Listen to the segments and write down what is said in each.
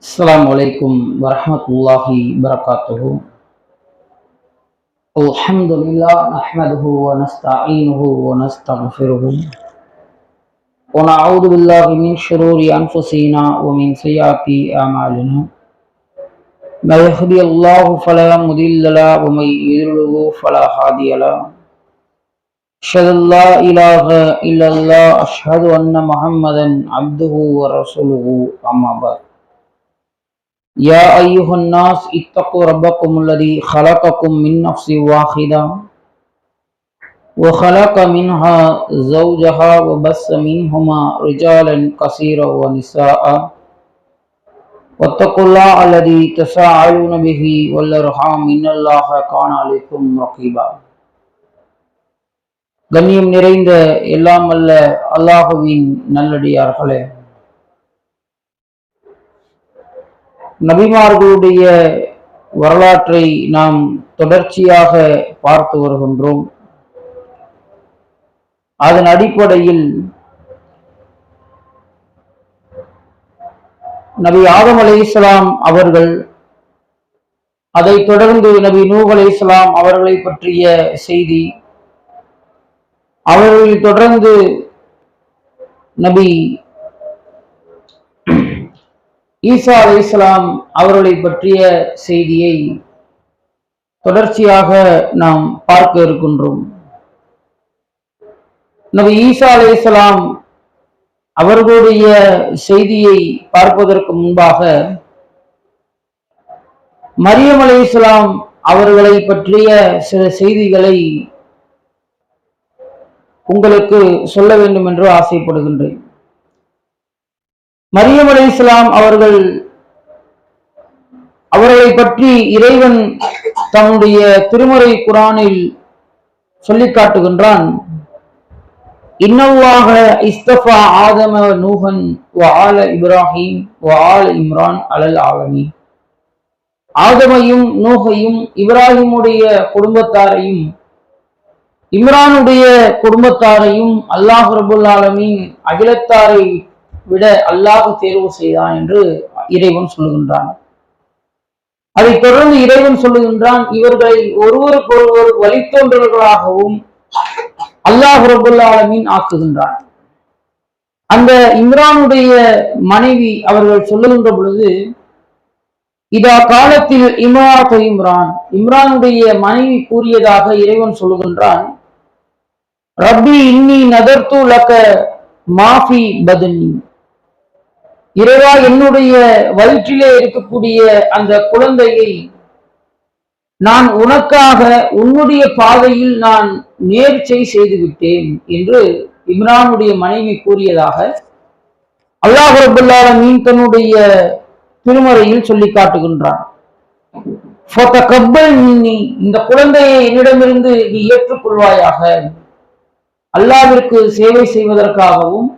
السلام عليكم ورحمة الله وبركاته. الحمد لله نحمده ونستعينه ونستغفره. ونعوذ بالله من شرور أنفسنا ومن سيئات أعمالنا. ما يهدي الله فلا مضل له ومن يضلل فلا هادي له. أشهد أن لا إله إلا الله أشهد أن محمدا عبده ورسوله أما بعد. يا أيها الناس اتقوا ربكم الذي خلقكم من نفس واحدة وخلق منها زوجها وبث منهما رجالا كثيرا ونساء واتقوا الله الذي تساءلون به والأرحام إن الله كان عليكم رقيبا கண்ணியம் நிறைந்த எல்லாம் அல்ல அல்லாஹுவின் நல்லடியார்களே நபிமார்களுடைய வரலாற்றை நாம் தொடர்ச்சியாக பார்த்து வருகின்றோம். அதன் அடிப்படையில் நபி ஆதம் அலி இஸ்லாம் அவர்கள் அதை தொடர்ந்து நபி நூஹ் அலி இஸ்லாம் அவர்களை பற்றிய செய்தி அவர்களை தொடர்ந்து நபி ஈசா அலி இஸ்லாம் அவர்களை பற்றிய செய்தியை தொடர்ச்சியாக நாம் பார்க்க இருக்கின்றோம். நபி ஈசா அலி இஸ்லாம் அவர்களுடைய செய்தியை பார்ப்பதற்கு முன்பாக மரியம் அலி இஸ்லாம் அவர்களை பற்றிய சில செய்திகளை உங்களுக்கு சொல்ல வேண்டும் என்று ஆசைப்படுகின்றேன். மரியம் அலி இஸ்லாம் அவர்கள் அவர்களை பற்றி இறைவன் தன்னுடைய திருமுறை குரானில் சொல்லி காட்டுகின்றான். இன்னவாக இஸ்தபா ஆதம நூகன் ஆல இப்ராஹிம் ஆல இம்ரான் அலல் ஆலமி ஆதமையும் நூகையும் இப்ராஹிமுடைய குடும்பத்தாரையும் இம்ரானுடைய குடும்பத்தாரையும் அல்லாஹ் ரபுல் ஆலமின் அகிலத்தாரை விட அல்லாஹ் தேர்வு செய்தான் என்று இறைவன் சொல்லுகின்றான். அதைத் தொடர்ந்து இறைவன் சொல்லுகின்றான் இவர்களை ஒருவருக்கொருவர் வழித்தோன்றல்களாகவும் அல்லாஹ் ரபுல் ஆலமின் ஆக்குகின்றான். அந்த இம்ரானுடைய மனைவி அவர்கள் சொல்லுகின்ற பொழுது இதா காலத்தில் இம்ராத் இம்ரான். இம்ரானுடைய மனைவி கூறியதாக இறைவன் சொல்லுகின்றான் ரப்பி இன்னி நதர்த்து லக்க மாஃபி பதனி. இறைவா என்னுடைய வயிற்றிலே இருக்கக்கூடிய அந்த குழந்தையை நான் உனக்காக உன்னுடைய பாதையில் நான் நேர்ச்சை செய்துவிட்டேன் என்று இம்ரானுடைய மனைவி கூறியதாக அல்லாஹ் ரபுல்லால மீன் தன்னுடைய திருமறையில் சொல்லி காட்டுகின்றான். இந்த குழந்தையை என்னிடமிருந்து நீ ஏற்றுக்கொள்வாயாக. அல்லாவிற்கு சேவை செய்வதற்காகவும்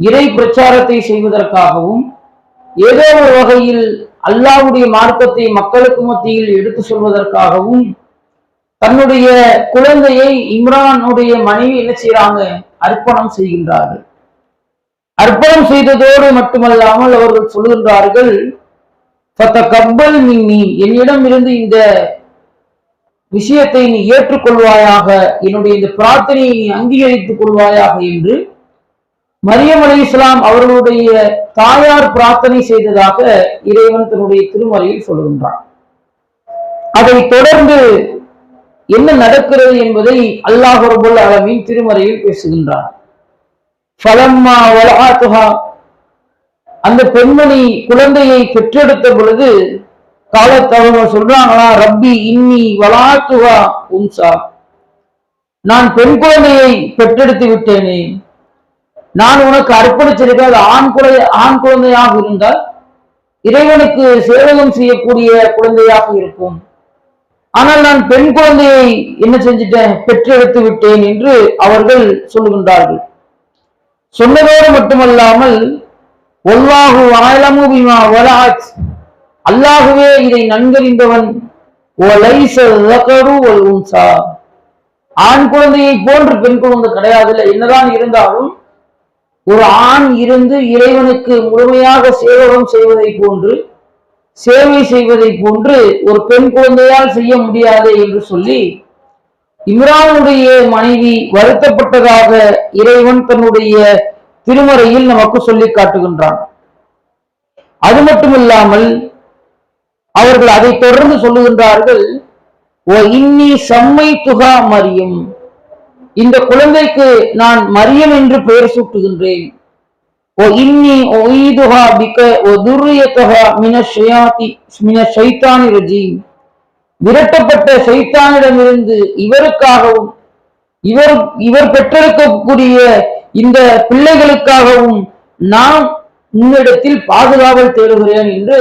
இறை பிரச்சாரத்தை செய்வதற்காகவும் ஏதோ ஒரு வகையில் அல்லாவுடைய மார்க்கத்தை மக்களுக்கு மத்தியில் எடுத்து சொல்வதற்காகவும் தன்னுடைய குழந்தையை இம்ரானுடைய மனைவி என்ன செய்யறாங்க அர்ப்பணம் செய்கின்றார்கள். அர்ப்பணம் செய்ததோடு மட்டுமல்லாமல் அவர்கள் சொல்கின்றார்கள் கப்பல் நீ என்னிடம் இருந்து இந்த விஷயத்தை நீ ஏற்றுக்கொள்வாயாக என்னுடைய இந்த பிரார்த்தனையை நீ அங்கீகரித்துக் கொள்வாயாக என்று மரியம் அலி இஸ்லாம் அவர்களுடைய தாயார் பிரார்த்தனை செய்ததாக இறைவன் தன்னுடைய திருமறையில் சொல்கின்றான் அதை தொடர்ந்து என்ன நடக்கிறது என்பதை அல்லாஹ் ரபுல் அலமின் திருமறையில் பேசுகின்றான். ஃபலம்மா வலஹாத்துஹா. அந்த பெண்மணி குழந்தையை பெற்றெடுத்த பொழுது காலத்தவங்க சொல்றாங்களா ரப்பி இன்னி வலாத்துகா உம்சா. நான் பெண் குழந்தையை பெற்றெடுத்து விட்டேனே. நான் உனக்கு அர்ப்பணிச்சிருக்க அது ஆண் குழந்தை ஆண் குழந்தையாக இருந்தால் இறைவனுக்கு சேவகம் செய்யக்கூடிய குழந்தையாக இருக்கும். ஆனால் நான் பெண் குழந்தையை என்ன செஞ்சிட்டேன்? பெற்றெடுத்து விட்டேன் என்று அவர்கள் சொல்லுகின்றார்கள். சொன்னதோடு மட்டுமல்லாமல் ஒல்வாகு வாயலமு பிமா வராஜ் அல்லாகவே இதை நன்கறிந்தவன். ஆண் குழந்தையை போன்று பெண் குழந்தை கிடையாது என்னதான் இருந்தாலும் ஒரு ஆண் இருந்து இறைவனுக்கு முழுமையாக சேவகம் செய்வதை போன்று சேவை செய்வதை போன்று ஒரு பெண் குழந்தையால் செய்ய முடியாது என்று சொல்லி இம்ரானுடைய மனைவி வருத்தப்பட்டதாக இறைவன் தன்னுடைய திருமறையில் நமக்கு சொல்லி காட்டுகின்றான். அது மட்டுமில்லாமல் அவர்கள் அதை தொடர்ந்து சொல்லுகின்றார்கள் இன்னி செம்மை துகா மரியம். இந்த குழந்தைக்கு நான் மரியம் என்று பெயர் சூட்டுகின்றேன். ஓ இன்னி ஒய்துஹா பிக ஓ துர்ரியத்தகா மின ஷயாத்தி மின ஷைத்தானி ரஜீம். விரட்டப்பட்ட சைத்தானிடமிருந்து இவருக்காகவும் இவர் இவர் பெற்றெடுக்கக்கூடிய இந்த பிள்ளைகளுக்காகவும் நான் உன்னிடத்தில் பாதுகாவல் தேடுகிறேன் என்று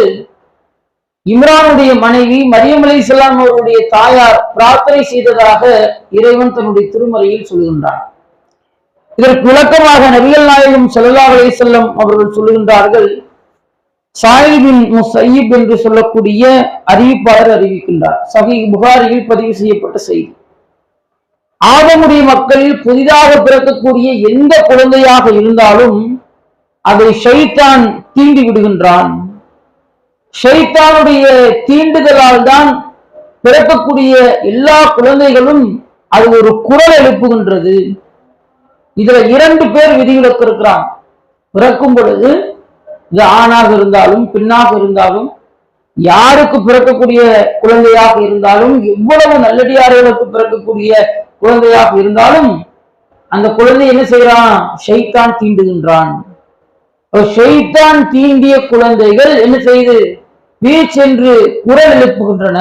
இம்ரானுடைய மனைவி மரியம் அலி இஸ்லாம் அவருடைய தாயார் பிரார்த்தனை செய்ததாக இறைவன் தன்னுடைய திருமறையில் சொல்கின்றார் இதற்கு விளக்கமாக நபிகள் நாயகம் செல்லல்லா அலி செல்லம் அவர்கள் சொல்லுகின்றார்கள் சாயிபின் முசையீப் என்று சொல்லக்கூடிய அறிவிப்பாளர் அறிவிக்கின்றார். சஹி புகாரியில் பதிவு செய்யப்பட்ட செய்தி. ஆதமுடைய மக்களில் புதிதாக பிறக்கக்கூடிய எந்த குழந்தையாக இருந்தாலும் அதை ஷைத்தான் தீண்டி விடுகின்றான் ஷைத்தானுடைய தீண்டுதலால் தான் பிறக்கக்கூடிய எல்லா குழந்தைகளும் அது ஒரு குரல் எழுப்புகின்றது. இதுல இரண்டு பேர் விதிவிலக்கு இருக்கிறான். பிறக்கும் பொழுது இது ஆணாக இருந்தாலும் பெண்ணாக இருந்தாலும் யாருக்கு பிறக்கக்கூடிய குழந்தையாக இருந்தாலும் எவ்வளவு நல்லடியார்களுக்கு பிறக்கக்கூடிய குழந்தையாக இருந்தாலும் அந்த குழந்தை என்ன செய்யறான் ஷைத்தான் தீண்டுகின்றான். ஷைத்தான் தீண்டிய குழந்தைகள் என்ன செய்து வீச்சென்று குரல் எழுப்புகின்றன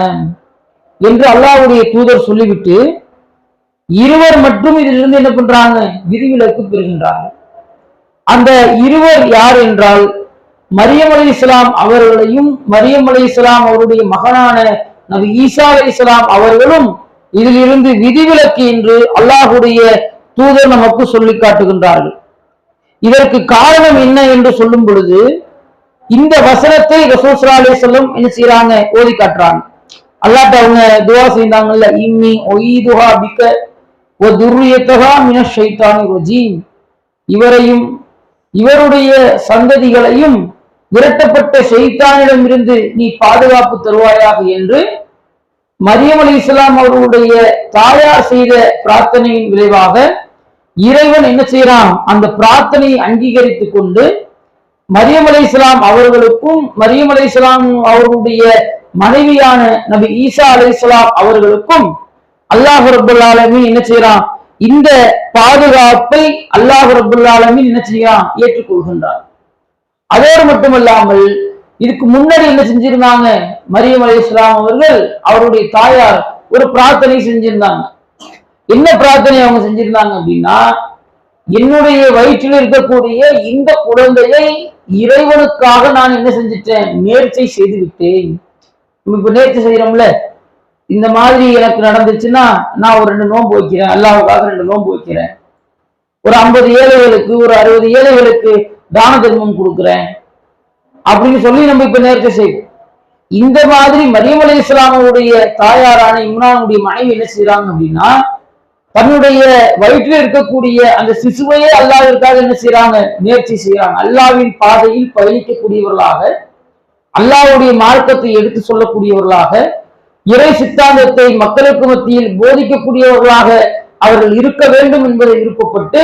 என்று அல்லாவுடைய தூதர் சொல்லிவிட்டு இருவர் மட்டும் இதிலிருந்து என்ன பண்றாங்க? விதிவிலக்கு பெறுகின்றார்கள். அந்த இருவர் யார் என்றால் மரியம் அலி இஸ்லாம் அவர்களையும் மரியம் அலி இஸ்லாம் அவருடைய மகனான நபி ஈசா அலி இஸ்லாம் அவர்களும் இதில் இருந்து விதிவிலக்கு என்று அல்லாஹுடைய தூதர் நமக்கு சொல்லி காட்டுகின்றார்கள். இதற்கு காரணம் என்ன என்று சொல்லும் பொழுது இந்த வசனத்தை ரசூஸ்ரா அலி என்ன செய்யறாங்க ஓதி காட்டுறாங்க. அல்லாட்ட அவங்க துவா செய்தாங்கல்ல இம்மி ஒய்துஹா பிக்க ஒ துர்யத்தகா மின ஷைத்தானி ரஜீம். இவரையும் இவருடைய சந்ததிகளையும் விரட்டப்பட்ட செய்தானிடமிருந்து நீ பாதுகாப்பு தருவாயாக என்று மரியம் அலி இஸ்லாம் அவர்களுடைய தாயார் செய்த பிரார்த்தனையின் விளைவாக இறைவன் என்ன செய்யறான் அந்த பிரார்த்தனையை அங்கீகரித்துக் கொண்டு மரியம் அலை இஸ்லாம் அவர்களுக்கும் மரியம் அலை இஸ்லாம் அவர்களுடைய மனைவியான நபி ஈசா அலை இஸ்லாம் அவர்களுக்கும் அல்லாஹ் ரபுல்லாலமின் என்ன செய்யறான் இந்த பாதுகாப்பை அல்லாஹ் ரபுல்லாலமின் என்ன செய்யறான் ஏற்றுக்கொள்கின்றார் அதோடு மட்டுமல்லாமல் இதுக்கு முன்னாடி என்ன செஞ்சிருந்தாங்க? மரியம் அலி இஸ்லாம் அவர்கள் அவருடைய தாயார் ஒரு பிரார்த்தனை செஞ்சிருந்தாங்க. என்ன பிரார்த்தனை அவங்க செஞ்சிருந்தாங்க அப்படின்னா என்னுடைய வயிற்றில் இருக்கக்கூடிய இந்த குழந்தையை இறைவனுக்காக நான் என்ன செஞ்சிட்டேன்? நேர்ச்சை செய்து விட்டேன் இப்ப நேர்ச்சி செய்யறோம்ல இந்த மாதிரி எனக்கு நடந்துச்சுன்னா நான் ஒரு ரெண்டு நோன்பு வைக்கிறேன். அல்லாவுக்காக ரெண்டு நோன்பு வைக்கிறேன். ஒரு ஐம்பது ஏழைகளுக்கு ஒரு அறுபது ஏழைகளுக்கு தான தர்மம் கொடுக்குறேன். அப்படின்னு சொல்லி நம்ம இப்ப நேர்ச்சை செய்வோம். இந்த மாதிரி மரியம் அலி இஸ்லாமுடைய தாயாரான இம்ரானுடைய மனைவி என்ன செய்யறாங்க அப்படின்னா தன்னுடைய வயிற்றில் இருக்கக்கூடிய அந்த சிசுவையே அல்லாவிற்காக என்ன செய்யறாங்க முயற்சி செய்யறாங்க அல்லாவின் பாதையில் பயணிக்கக்கூடியவர்களாக அல்லாவுடைய மார்க்கத்தை எடுத்து சொல்லக்கூடியவர்களாக இறை சித்தாந்தத்தை மக்களுக்கு மத்தியில் போதிக்கக்கூடியவர்களாக அவர்கள் இருக்க வேண்டும் என்பதை விருப்பப்பட்டு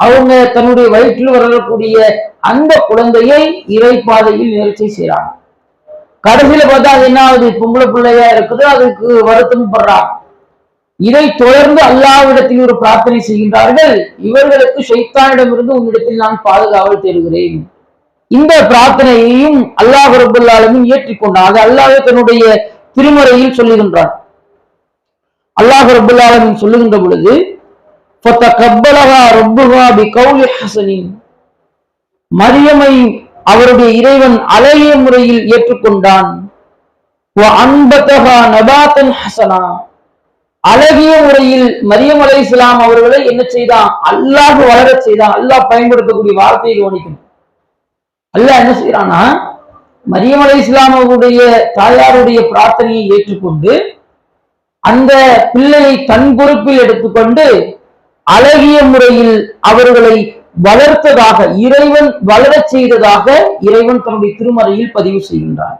அவங்க தன்னுடைய வயிற்றில் வரக்கூடிய அந்த குழந்தையை இறை பாதையில் நிகழ்ச்சி செய்யறாங்க கடைசியில பார்த்தா அது என்ன ஆகுது? பொம்பளை பிள்ளையா இருக்குது அதுக்கு வருத்தம் படுறாங்க. இதை தொடர்ந்து அல்லாவிடத்தில் ஒரு பிரார்த்தனை செய்கின்றார்கள். இவர்களுக்கு ஷைத்தானிடமிருந்து உன்னிடத்தில் நான் பாதுகாவல் தேடுகிறேன். இந்த பிரார்த்தனையையும் அல்லாஹ் ரபுல்லாலுமே ஏற்றிக்கொண்டார் அது அல்லாஹ் தன்னுடைய திருமறையில் சொல்லுகின்றான். அல்லாஹ் ரபுல்லாலுமின் சொல்லுகின்ற பொழுது மரியமை அவருடைய இறைவன் அழகிய முறையில் ஏற்றுக்கொண்டான். ஹசனா. அழகிய முறையில் மரியம் அலை இஸ்லாம் அவர்களை என்ன செய்தான்? அல்லாஹ் வளர செய்தான். அல்லாஹ் பயன்படுத்தக்கூடிய வார்த்தையை கவனிக்கும் அல்லாஹ் என்ன செய்யறானா மரியம் அலை இஸ்லாம் அவருடைய தாயாருடைய பிரார்த்தனையை ஏற்றுக்கொண்டு அந்த பிள்ளையை தன் பொறுப்பில் எடுத்துக்கொண்டு அழகிய முறையில் அவர்களை வளர்த்ததாக இறைவன் வளரச் செய்ததாக இறைவன் தன்னுடைய திருமறையில் பதிவு செய்கின்றான்.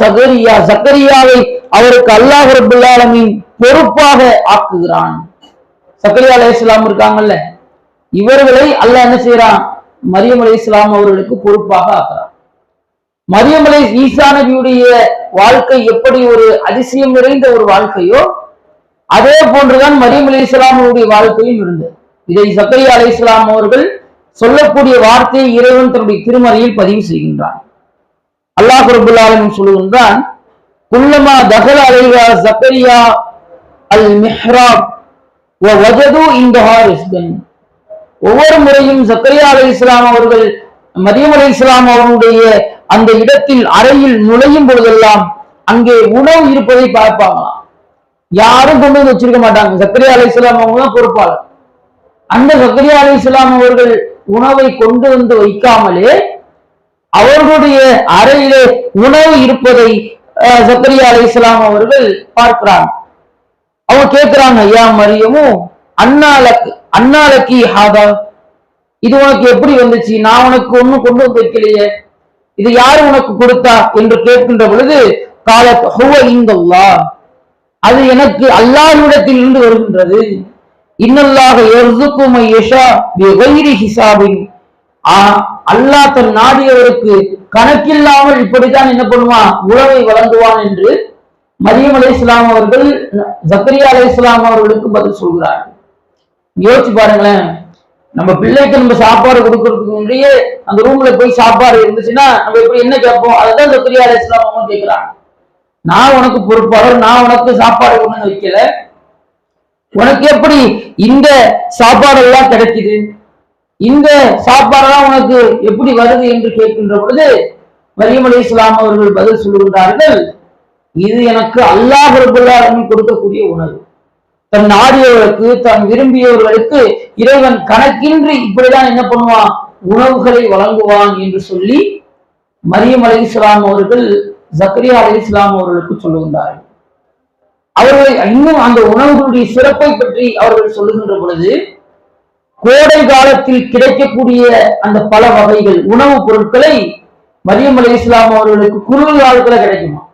சகரியா சக்கரியாவை அவருக்கு அல்லாஹ் ரபுல்லாலமின் பொறுப்பாக ஆக்குகிறான். சக்கரியா அலை இஸ்லாம் இருக்காங்கல்ல இவர்களை அல்லாஹ் என்ன செய்யறான் மரியம் அலை இஸ்லாம் அவர்களுக்கு பொறுப்பாக ஆக்குறான். மரியம் அலை ஈசா நபியுடைய வாழ்க்கை எப்படி ஒரு அதிசயம் நிறைந்த ஒரு வாழ்க்கையோ அதே போன்றுதான் மரியம் அலி இஸ்லாமுடைய வாழ்க்கையும் இருந்தது. இதை சக்கரியா அலை இஸ்லாம் அவர்கள் சொல்லக்கூடிய வார்த்தையை இறைவன் தன்னுடைய திருமறையில் பதிவு செய்கின்றான். அல்லாஹ் ரபுல்லாலும் சொல்லுகின்றான் குல்லமா தகல அலைஹா ஜக்கரியா அல் மிஹ்ராப் வஜது இந்தஹார் ரிஸ்கன். ஒவ்வொரு முறையும் சக்கரியா அலை இஸ்லாம் அவர்கள் மரியம் அலை இஸ்லாம் அவர்களுடைய அந்த இடத்தில் அறையில் நுழையும் பொழுதெல்லாம் அங்கே உணவு இருப்பதை பார்ப்பாங்களாம் யாரும் கொண்டு வந்து வச்சிருக்க மாட்டாங்க. சக்கரியா அலை இஸ்லாம் அவங்க தான் பொறுப்பாளர். அந்த சக்கரியா அலை இஸ்லாம் அவர்கள் உணவை கொண்டு வந்து வைக்காமலே அவர்களுடைய அறையிலே உணவு இருப்பதை அஹ், அலி இஸ்லாம் அவர்கள் பார்க்கிறாங்க. அவங்க கேட்கிறாங்க ஐயா மரியமும் அண்ணாலக்கு அண்ணாலக்கி ஹாதா இது உனக்கு எப்படி வந்துச்சு? நான் உனக்கு ஒன்னும் கொண்டு வந்து வைக்கலையே இது யாரு உனக்கு கொடுத்தா? என்று கேட்கின்ற பொழுது காலத் ஹுவ இங்கல்லா அது எனக்கு அல்லாஹ்விடத்தில் இருந்து வருகின்றது. இன்னல்லாக எர்சுக்குமை யஷா பிகைரி ஹிசாபின். அல்லா அல்லாஹ் தன் நாடியவருக்கு கணக்கில்லாமல் இப்படித்தான் என்ன பண்ணுவான்? உறவை வழங்குவான் என்று மரியம் அலி இஸ்லாம் அவர்கள் ஜக்கரியா அலி இஸ்லாம் அவர்களுக்கு பதில் சொல்கிறார்கள். யோசிச்சு பாருங்களேன். நம்ம பிள்ளைக்கு நம்ம சாப்பாடு கொடுக்கறதுக்கு முன்னாடியே அந்த ரூம்ல போய் சாப்பாடு இருந்துச்சுன்னா நம்ம எப்படி என்ன கேட்போம்? அதுதான் ஜக்கரியா அலி இஸ்லாம் அவங்க கேட்கிறாங்க. நான் உனக்கு பொறுப்பாளர் நான் உனக்கு சாப்பாடு ஒண்ணு வைக்கல. உனக்கு எப்படி இந்த சாப்பாடு எல்லாம் கிடைக்குது? இந்த சாப்பாடெல்லாம் உனக்கு எப்படி வருது என்று கேட்கின்ற பொழுது மரியம் அலி இஸ்லாம் அவர்கள் பதில் சொல்லுகின்றார்கள் இது எனக்கு அல்லாஹ் ரபுல்லாலும் கொடுக்கக்கூடிய உணவு. தன் நாடியவர்களுக்கு தன் விரும்பியவர்களுக்கு இறைவன் கணக்கின்றி இப்படிதான் என்ன பண்ணுவான்? உணவுகளை வழங்குவான் என்று சொல்லி மரியம் அலி இஸ்லாம் அவர்கள் ஜக்கரியா அலி இஸ்லாம் அவர்களுக்கு சொல்லுகின்றார்கள். அவர்களை இன்னும் அந்த உணவுகளுடைய சிறப்பை பற்றி அவர்கள் சொல்லுகின்ற பொழுது கோடை காலத்தில் கிடைக்கக்கூடிய அந்த பல வகைகள் உணவுப் பொருட்களை மரியம் அலி இஸ்லாம் அவர்களுக்கு குளிர் காலத்துல கிடைக்குமா?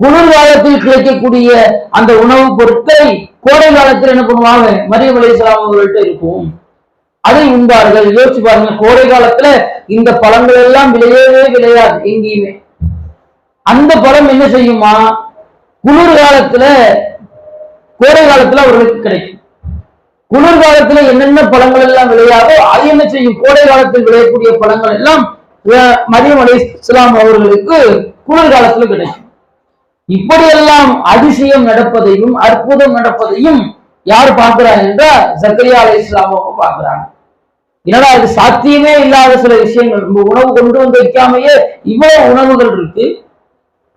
குளிர் காலத்தில் கிடைக்கக்கூடிய அந்த உணவுப் பொருட்களை கோடை காலத்தில் என்ன பண்ணுவாங்க? மரியம் அலி இஸ்லாம் அவர்கள்ட்ட இருக்கும். அதை உண்பார்கள் யோசிச்சு பாருங்க கோடை காலத்துல இந்த பழங்கள் எல்லாம் விளையவே விளையாது எங்கேயுமே. அந்த பழம் என்ன செய்யுமா? குளிர் காலத்துல கோடை காலத்துல அவர்களுக்கு கிடைக்கும். குளிர் காலத்துல என்னென்ன பழங்கள் எல்லாம் விளையாதோ அது என்ன செய்யும்? கோடை காலத்தில் விளையக்கூடிய பழங்கள் எல்லாம் மரியம் அலி இஸ்லாம் அவர்களுக்கு குளிர் காலத்துல கிடைக்கும். இப்படியெல்லாம் அதிசயம் நடப்பதையும் அற்புதம் நடப்பதையும் யார் பார்க்கிறாங்க என்றால் ஜக்கரியா அலி இஸ்லாம் அவங்க பார்க்கிறாங்க. என்னடா அது சாத்தியமே இல்லாத சில விஷயங்கள். நம்ம உணவு கொண்டு வந்து வைக்காமையே இவ்வளவு உணவுகள் இருக்கு.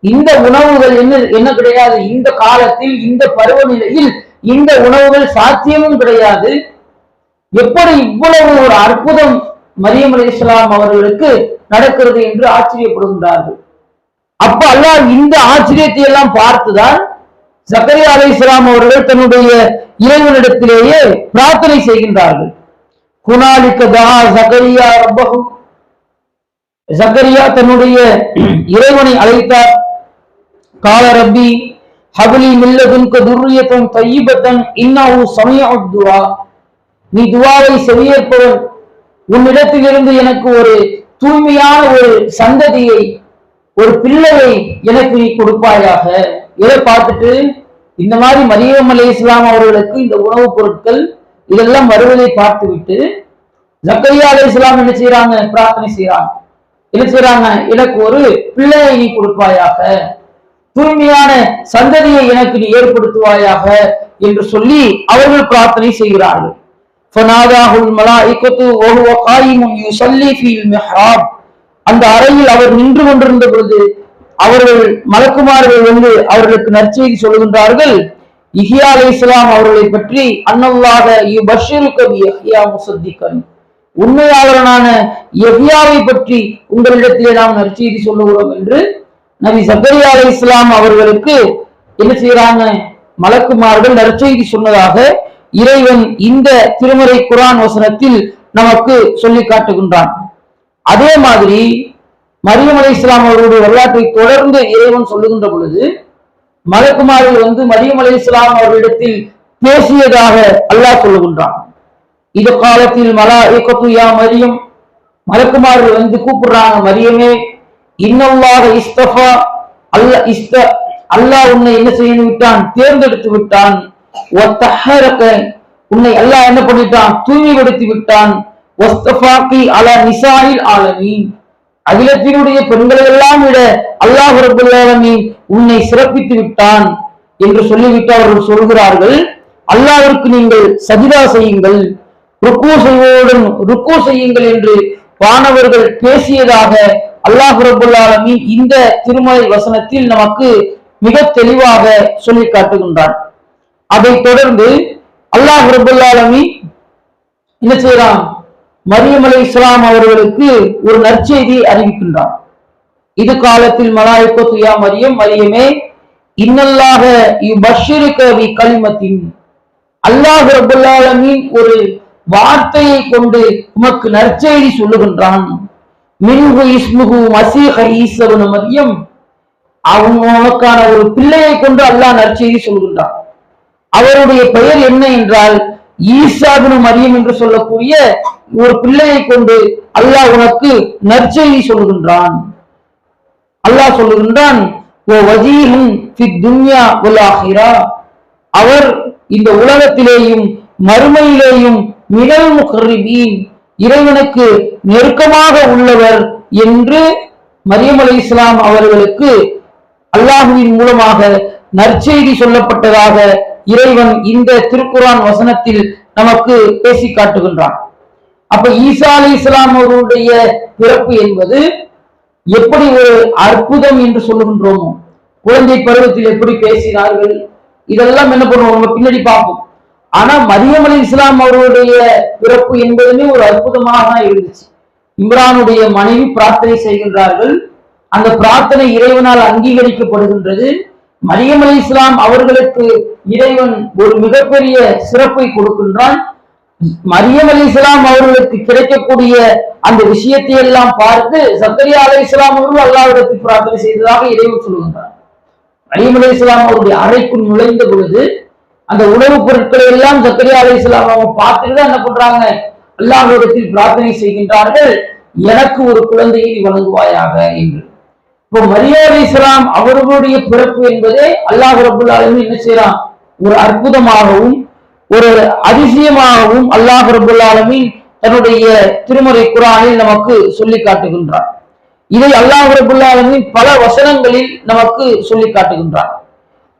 இந்த உணவுகள் என்ன என்ன கிடையாது? இந்த காலத்தில் இந்த பருவநிலையில் இந்த உணவுகள் சாத்தியமும் கிடையாது. எப்படி இவ்வளவு ஒரு அற்புதம் மரியம் அலி இஸ்லாம் அவர்களுக்கு நடக்கிறது என்று ஆச்சரியப்படுகின்றார்கள். அப்ப அல்லாஹ் இந்த ஆச்சரியத்தை எல்லாம் பார்த்துதான் ஜக்கரியா அலி இஸ்லாம் அவர்கள் தன்னுடைய இறைவனிடத்திலேயே பிரார்த்தனை செய்கின்றார்கள். குணாலிக்க தஹா ஜக்கரியா ரப்பஹு. தன்னுடைய இறைவனை அழைத்தார். கால ரப்பி ஹபலி மில்லதுன்க துர்ரியத்தன் தையிபத்தன் இன்னாவு சமய துவா நீ துவாவை செவியேற்பவன் உன்னிடத்திலிருந்து எனக்கு ஒரு தூய்மையான ஒரு சந்ததியை ஒரு பிள்ளையை எனக்கு நீ கொடுப்பாயாக. இதை பார்த்துட்டு இந்த மாதிரி மரியம் அலி இஸ்லாம் அவர்களுக்கு இந்த உணவுப் பொருட்கள் இதெல்லாம் வருவதை பார்த்துவிட்டு ஜக்கையா அலி இஸ்லாம் என்ன செய்யறாங்க பிரார்த்தனை செய்யறாங்க என்ன செய்யறாங்க எனக்கு ஒரு பிள்ளையை நீ கொடுப்பாயாக. தூய்மையான சந்ததியை எனக்கு நீ ஏற்படுத்துவாயாக என்று சொல்லி அவர்கள் பிரார்த்தனை செய்கிறார்கள். அந்த அறையில் அவர் நின்று கொண்டிருந்த பொழுது அவர்கள் மலக்குமார்கள் வந்து அவர்களுக்கு நற்செய்தி சொல்கின்றார்கள் இஹியா அலி இஸ்லாம் அவர்களை பற்றி அன்னல்லாக உண்மையாளரான எஹியாவை பற்றி உங்களிடத்திலே நாம் நற்செய்தி சொல்லுகிறோம் என்று நபி சக்கரியா அலை இஸ்லாம் அவர்களுக்கு என்ன செய்யறாங்க மலக்குமார்கள் நற்செய்தி சொன்னதாக இறைவன் இந்த திருமறை குரான் வசனத்தில் நமக்கு சொல்லி காட்டுகின்றான். அதே மாதிரி மரியம் அலி இஸ்லாம் அவர்களுடைய வரலாற்றை தொடர்ந்து இறைவன் சொல்லுகின்ற பொழுது மலக்குமார்கள் வந்து மரியம் அலி இஸ்லாம் அவர்களிடத்தில் பேசியதாக அல்லாஹ் சொல்லுகின்றான். இது காலத்தில் மலா இயக்கத்து யா மரியம். மலக்குமார்கள் வந்து கூப்பிடுறாங்க மரியமே இன்னல்லாக இஸ்தபா அல்ல இஸ்த அல்லாஹ் உன்னை என்ன செய்து விட்டான்? தேர்ந்தெடுத்து விட்டான். உன்னை அல்லாஹ் என்ன பண்ணிட்டான்? தூய்மைப்படுத்தி விட்டான். ஒஸ்தஃபாக்கி அல ஆலமீன். அகிலத்தினுடைய பெண்களை எல்லாம் விட அல்லாஹ் ரபுல் உன்னை சிறப்பித்து விட்டான் என்று சொல்லிவிட்டு அவர்கள் சொல்கிறார்கள் அல்லாவிற்கு நீங்கள் சஜிதா செய்யுங்கள் ருக்கு செய்வோருடன் ருக்கு செய்யுங்கள் என்று வானவர்கள் பேசியதாக அல்லாஹ் இந்த திருமலை வசனத்தில் நமக்கு மிக தெளிவாக சொல்லி காட்டுகின்றான். அதைத் தொடர்ந்து அல்லாஹ் ரபுல் என்ன செய்யறான் மரியம் அலி இஸ்லாம் அவர்களுக்கு ஒரு நற்செய்தி அறிவிக்கின்றான். இது காலத்தில் மலாய்க்கோ துயா மரியம் மரியமே இன்னல்லாக இவ்வஷிருக்க வி கலிமத்தின். அல்லாஹ் ரபுல்லாலமின் ஒரு வார்த்தையை கொண்டு உமக்கு நற்செய்தி சொல்லுகின்றான். மின்ஹு இஸ்முகு மசீஹ ஈசவனு மதியம் அவன் உனக்கான ஒரு பிள்ளையை கொண்டு அல்லாஹ் நற்செய்தி சொல்கின்றான். அவருடைய பெயர் என்ன என்றால் ஈசாபினு மரியம் என்று சொல்லக்கூடிய ஒரு பிள்ளையை கொண்டு அல்லாஹ் உனக்கு நற்செய்தி சொல்கின்றான். அல்லாஹ் சொல்லுகின்றான் ஓ அவர் இந்த உலகத்திலேயும் மறுமையிலேயும் மினல் முகர்ரிபீன் இறைவனுக்கு நெருக்கமாக உள்ளவர் என்று மரியம் அலி இஸ்லாம் அவர்களுக்கு அல்லாஹுவின் மூலமாக நற்செய்தி சொல்லப்பட்டதாக இறைவன் இந்த திருக்குரான் வசனத்தில் நமக்கு பேசி காட்டுகின்றான். அப்ப ஈசா அலி இஸ்லாம் அவருடைய பிறப்பு என்பது எப்படி ஒரு அற்புதம் என்று சொல்லுகின்றோமோ குழந்தை பருவத்தில் எப்படி பேசினார்கள் இதெல்லாம் என்ன பண்ணுவோம்? நம்ம பின்னாடி பார்ப்போம். ஆனா மரியம் அலி இஸ்லாம் அவர்களுடைய பிறப்பு என்பதுமே ஒரு அற்புதமாக தான் இருந்துச்சு. இம்ரானுடைய மனைவி பிரார்த்தனை செய்கின்றார்கள். அந்த பிரார்த்தனை இறைவனால் அங்கீகரிக்கப்படுகின்றது. மரியம் அலி இஸ்லாம் அவர்களுக்கு இறைவன் ஒரு மிகப்பெரிய சிறப்பை கொடுக்கின்றான். மரியம் அலி இஸ்லாம் அவர்களுக்கு கிடைக்கக்கூடிய அந்த விஷயத்தை எல்லாம் பார்த்து சக்கரியா அலி இஸ்லாம் அவர்கள் அல்லாவிடத்தில் பிரார்த்தனை செய்ததாக இறைவன் சொல்லுகின்றார் மரியம் அலி இஸ்லாம் அவருடைய அறைக்குள் நுழைந்த பொழுது அந்த உணவுப் பொருட்களை எல்லாம் சக்கரியா அலி இஸ்லாம் அவங்க பார்த்துட்டு தான் என்ன பண்றாங்க? அல்லாஹ்விடத்தில் பிரார்த்தனை செய்கின்றார்கள். எனக்கு ஒரு குழந்தையை வழங்குவாயாக என்று. இப்போ மரியா அலி இஸ்லாம் அவர்களுடைய பிறப்பு என்பதே அல்லாஹ் ரபுல் என்ன செய்யறான் ஒரு அற்புதமாகவும் ஒரு அதிசயமாகவும் அல்லாஹ் ரபுல் தன்னுடைய திருமறை குரானில் நமக்கு சொல்லி காட்டுகின்றார் இதை அல்லாஹ் ரபுல் பல வசனங்களில் நமக்கு சொல்லி காட்டுகின்றார்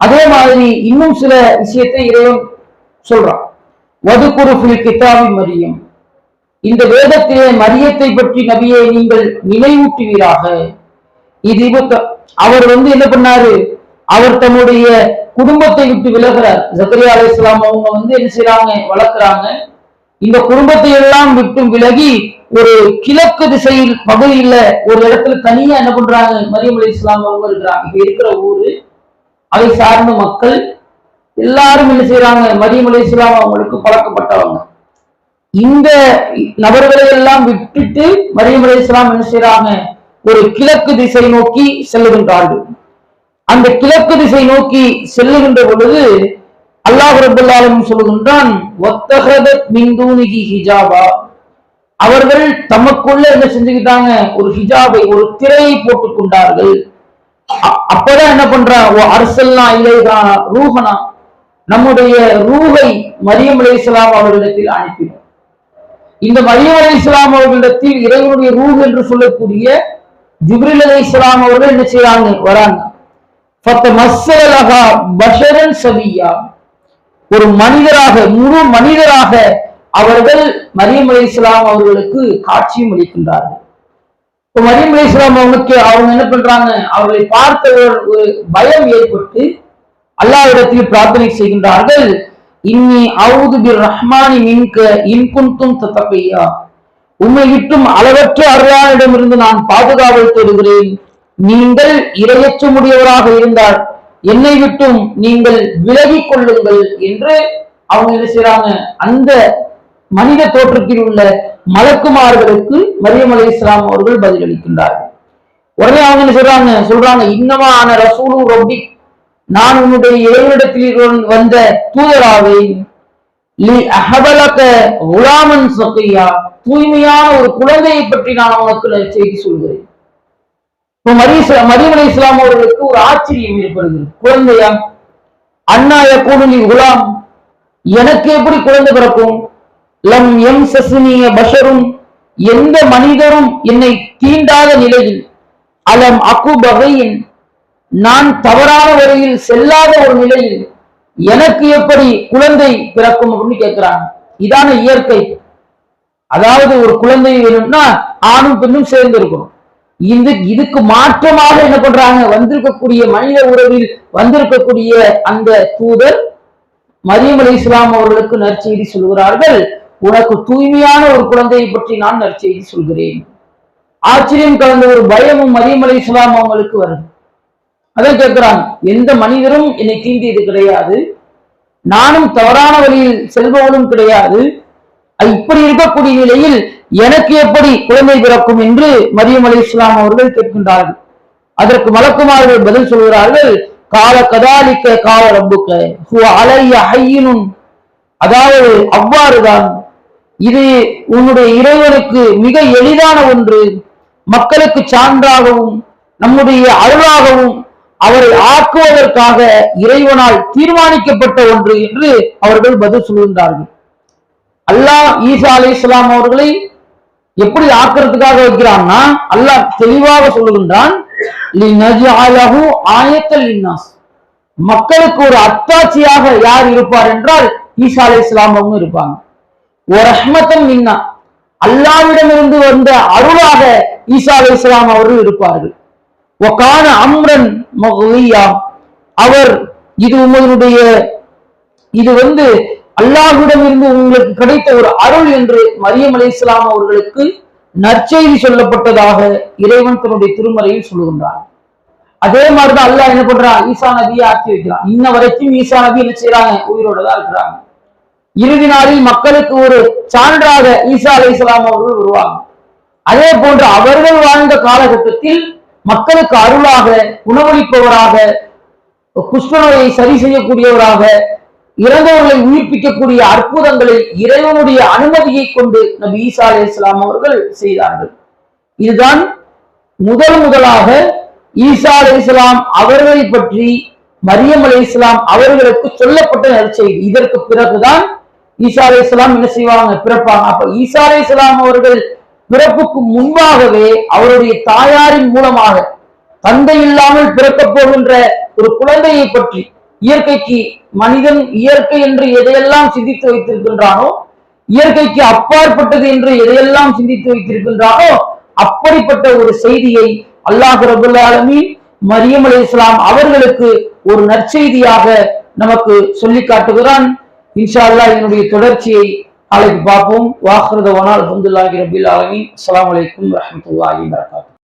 அதே மாதிரி இன்னும் சில விஷயத்தை இறைவன் சொல்றான். வதுக்குறுப்பில் கிதாபி மரியம். இந்த வேதத்திலே மரியத்தை பற்றி நபியை நீங்கள் நினைவூட்டுவீராக. இது அவர் வந்து என்ன பண்ணாரு? அவர் தன்னுடைய குடும்பத்தை விட்டு விலகிறார். ஜக்கரியா அலைஹிஸ்ஸலாம் அவங்க வந்து என்ன செய்யறாங்க வளர்க்குறாங்க. இந்த குடும்பத்தை எல்லாம் விட்டு விலகி ஒரு கிழக்கு திசையில் பகுதியில ஒரு இடத்துல தனியா என்ன பண்றாங்க? மரியம் அலி இஸ்லாம் அவங்க இருக்கிறாங்க. இருக்கிற ஊரு அதை சார்ந்த மக்கள் எல்லாரும் என்ன செய்யறாங்க மதியம் அலி இஸ்லாம் அவங்களுக்கு பழக்கப்பட்டவங்க. இந்த நபர்களை எல்லாம் விட்டுட்டு மரியம் அலி இஸ்லாம் என்ன செய்யறாங்க ஒரு கிழக்கு திசை நோக்கி செல்லுகின்றார்கள். அந்த கிழக்கு திசை நோக்கி செல்லுகின்ற பொழுது அல்லாஹ் ரபுல்லாலும் சொல்லுகின்றான் ஹிஜாபா. அவர்கள் தமக்குள்ள என்ன செஞ்சுக்கிட்டாங்க? ஒரு ஹிஜாபை ஒரு திரையை போட்டுக் கொண்டார்கள். அப்பதான் என்ன பண்றான் ஓ அரசல்லா இல்லைதா ரூஹனா. நம்முடைய ரூகை மரியம் அலைஹிஸ்ஸலாம் அவர்களிடத்தில் அனுப்பினோம். இந்த மரியம் அலைஹிஸ்ஸலாம் அவர்களிடத்தில் இறைவனுடைய ரூஹ் என்று சொல்லக்கூடிய ஜிப்ரில் இஸ்லாம் அவர்கள் என்ன செய்யறாங்க வராங்க. பஷரன் சவியா. ஒரு மனிதராக முழு மனிதராக அவர்கள் மரியம் அலைஹிஸ்ஸலாம் அவர்களுக்கு காட்சியும் அளிக்கின்றார்கள். இப்போ மரியம் அலைஹிஸ்ஸலாம் அவனுக்கு அவங்க என்ன பண்றாங்க? அவர்களை பார்த்த ஒரு பயம் ஏற்பட்டு அல்லாவிடத்தில் பிரார்த்தனை செய்கின்றார்கள். இன்னி அவுது பி ரஹ்மானி மின்க இன்குந்தும் தத்தப்பையா உண்மை விட்டும் அளவற்ற அருளானிடமிருந்து நான் பாதுகாவல் தேடுகிறேன். நீங்கள் இரையற்றமுடையவராக இருந்தால் என்னை விட்டும் நீங்கள் விலகிக் கொள்ளுங்கள் என்று அவங்க என்ன செய்யறாங்க அந்த மனித தோற்றத்தில் உள்ள மலக்குமார்களுக்கு மரியம் அலி இஸ்லாம் அவர்கள் பதிலளிக்கின்றார்கள். உடனே அவங்க என்ன சொல்றாங்க? சொல்றாங்க இன்னமான ரசூலு ரொபி நான் உன்னுடைய இறைவனிடத்தில் வந்த தூதராவை லி உலாமன் சகையா தூய்மையான ஒரு குழந்தையை பற்றி நான் உனக்கு செய்தி சொல்கிறேன். இப்போ மரிய மரியமலை இஸ்லாம் அவர்களுக்கு ஒரு ஆச்சரியம் ஏற்படுகிறது. குழந்தையா அண்ணாய கூடுலி குலாம் எனக்கு எப்படி குழந்தை பிறக்கும்? லம் எம் சசுனிய பஷரும் எந்த மனிதரும் என்னை தீண்டாத நிலையில் அலம் அக்கு பகையின் நான் தவறான வழியில் செல்லாத ஒரு நிலையில் எனக்கு எப்படி குழந்தை பிறக்கும் அப்படின்னு கேட்கிறாங்க. இதான இயற்கை. அதாவது ஒரு குழந்தை வேணும்னா ஆணும் பெண்ணும் சேர்ந்து இருக்கணும். இது இதுக்கு மாற்றமாக என்ன பண்றாங்க? வந்திருக்கக்கூடிய மனித உறவில் வந்திருக்கக்கூடிய அந்த தூதர் மரியம் அலி இஸ்லாம் அவர்களுக்கு நற்செய்தி சொல்கிறார்கள் உனக்கு தூய்மையான ஒரு குழந்தையை பற்றி நான் நற்செய்தி சொல்கிறேன். ஆச்சரியம் கலந்த ஒரு பயமும் மரியம் அலி இஸ்லாம் அவங்களுக்கு வருது. அதை கேட்கிறாங்க எந்த மனிதரும் என்னை தீண்டியது கிடையாது. நானும் தவறான வழியில் செல்பவனும் கிடையாது. இப்படி இருக்கக்கூடிய நிலையில் எனக்கு எப்படி குழந்தை பிறக்கும் என்று மரியம் அலி இஸ்லாம் அவர்கள் கேட்கின்றார்கள். அதற்கு மலக்குமார்கள் பதில் சொல்கிறார்கள் கால கதாலிக்க கால ரப்புக்க அலைய ஹையினும் அதாவது அவ்வாறுதான் இது உன்னுடைய இறைவனுக்கு மிக எளிதான ஒன்று. மக்களுக்கு சான்றாகவும் நம்முடைய அருளாகவும் அவரை ஆக்குவதற்காக இறைவனால் தீர்மானிக்கப்பட்ட ஒன்று என்று அவர்கள் பதில் சொல்கின்றார்கள். அல்லாஹ் ஈசா அலி இஸ்லாம் அவர்களை எப்படி ஆக்கிறதுக்காக வைக்கிறான்னா அல்லாஹ் தெளிவாக சொல்லுகின்றான் மக்களுக்கு ஒரு அத்தாட்சியாக யார் இருப்பார் என்றால் ஈசா அலி இஸ்லாமும் இருப்பாங்க. ரஹ்மத்தம் மின்னா. அல்லாவிடமிருந்து வந்த அருளாக ஈசா அலி இஸ்லாம் அவர்கள் இருப்பார்கள். ஒக்கான அம்ரன் அவர் இது உங்களுடைய இது வந்து அல்லாஹ்விடமிருந்து உங்களுக்கு கிடைத்த ஒரு அருள் என்று மரியம் அலி இஸ்லாம் அவர்களுக்கு நற்செய்தி சொல்லப்பட்டதாக இறைவன் தன்னுடைய திருமறையில் சொல்லுகின்றான். அதே மாதிரிதான் அல்லாஹ் என்ன பண்றான்? ஈசா நபியை ஆக்கி வைக்கிறான். இன்ன வரைக்கும் ஈசா நபி என்ன செய்யறாங்க உயிரோட தான் இருக்கிறாங்க. இறுதி நாளில் மக்களுக்கு ஒரு சான்றாக ஈசா அலி இஸ்லாம் அவர்கள் வருவாங்க அதே போன்று அவர்கள் வாழ்ந்த காலகட்டத்தில் மக்களுக்கு அருளாக உணவளிப்பவராக குஷ்டநோயை சரி செய்யக்கூடியவராக இறந்தவர்களை உயிர்ப்பிக்கக்கூடிய அற்புதங்களை இறைவனுடைய அனுமதியை கொண்டு நபி ஈசா அலி இஸ்லாம் அவர்கள் செய்தார்கள். இதுதான் முதல் முதலாக ஈசா அலி இஸ்லாம் அவர்களை பற்றி மரியம் அலி இஸ்லாம் அவர்களுக்கு சொல்லப்பட்ட நற்செய்தி. இதற்கு பிறகுதான் ஈசா அலி இஸ்லாம் என்ன செய்வாங்க? பிறப்பாங்க. அப்ப ஈசா அலி இஸ்லாம் அவர்கள் பிறப்புக்கு முன்பாகவே அவருடைய தாயாரின் மூலமாக தந்தை இல்லாமல் பிறக்க போகின்ற ஒரு குழந்தையை பற்றி இயற்கைக்கு மனிதன் இயற்கை என்று எதையெல்லாம் சிந்தித்து வைத்திருக்கின்றானோ இயற்கைக்கு அப்பாற்பட்டது என்று எதையெல்லாம் சிந்தித்து வைத்திருக்கின்றானோ அப்படிப்பட்ட ஒரு செய்தியை அல்லாஹ் ஆலமின் மரியம் அலி இஸ்லாம் அவர்களுக்கு ஒரு நற்செய்தியாக நமக்கு சொல்லி காட்டுகிறான். இன்ஷால்லா இதனுடைய தொடர்ச்சியை நாளைக்கு பார்ப்போம். வாக்குறதவனால் அஹமதுல்லாஹி ரபில் ஆலமி அஸ்லாம் வலைக்கம் வரமத்துல்லாஹி வரகாத்து